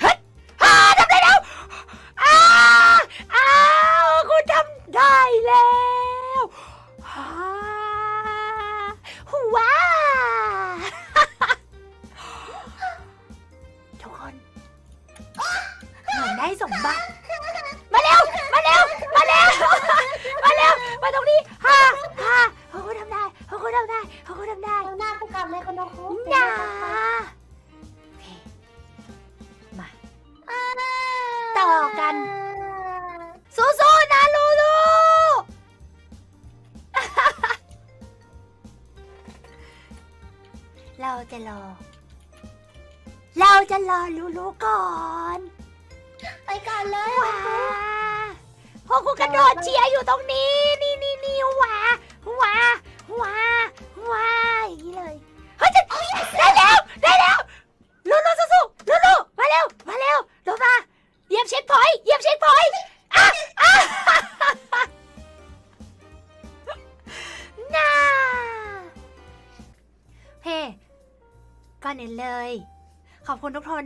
เฮ้ยอ่าทำได้แล้วอ้าอ้าวคุณทำได้แล้วอ่าว้าทุกคนเหมือนได้สมบัติ มาเร็ว มาเร็ว มาเร็ว มาเร็ว มาตรงนี้ฮ่าฮ่าเขาคุณทำได้เขาคุณทำได้เขาคุณทำได้ เอาหน้ากูกลับเลยคุณโนคุอ สู้ๆนะลูลูเราจะรอ เราจะรอลูลูก่อน ไปก่อนเลยว้าพอคุณกระโดดเชียร์อยู่ตรงนี้ นี่นี่นี่ว้าว้า เฮ้ก่อนอื่นเลย ขอบคุณทุกคน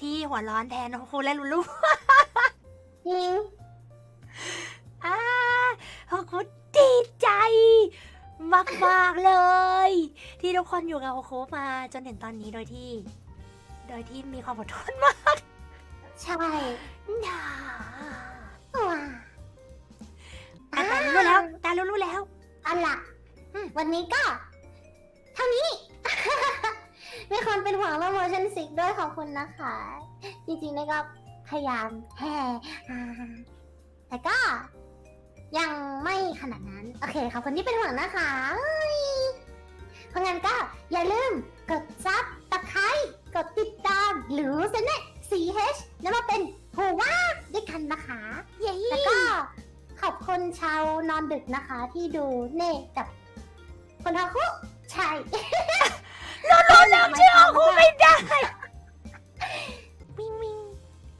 ที่หัวร้อนแทนครูและลูลูจริงอ่าขอบคุณดีใจ มากมากๆเลย ที่ทุกคนอยู่กับโอโคมาจนถึงตอนนี้โดยที่ โดยที่มีความอดทนมากใช่นะว้าอะตารู้แล้วตารู้แล้วเอาล่ะอืมวันนี้ก็ เท่านี้ มีคนเป็นห่วงเรื่อง motion sick ด้วยขอบคุณนะคะ จริงๆนี่ก็พยายามแฮ่อ่าแต่ก็ ยังไม่ขนาดนั้น โอเคขอบคุณที่เป็นห่วงนะคะเอ้ยเพราะงั้นก็อย่าลืมกดซับตะไคร้กดติดตามหรือเซนเน่ CH แล้วมาเป็นหัวว่าด้วยกันนะคะ เย้แล้วก็ขอบคุณชาวนอนดึกนะคะ ที่ดูเน่กับคนทาคุ ใช่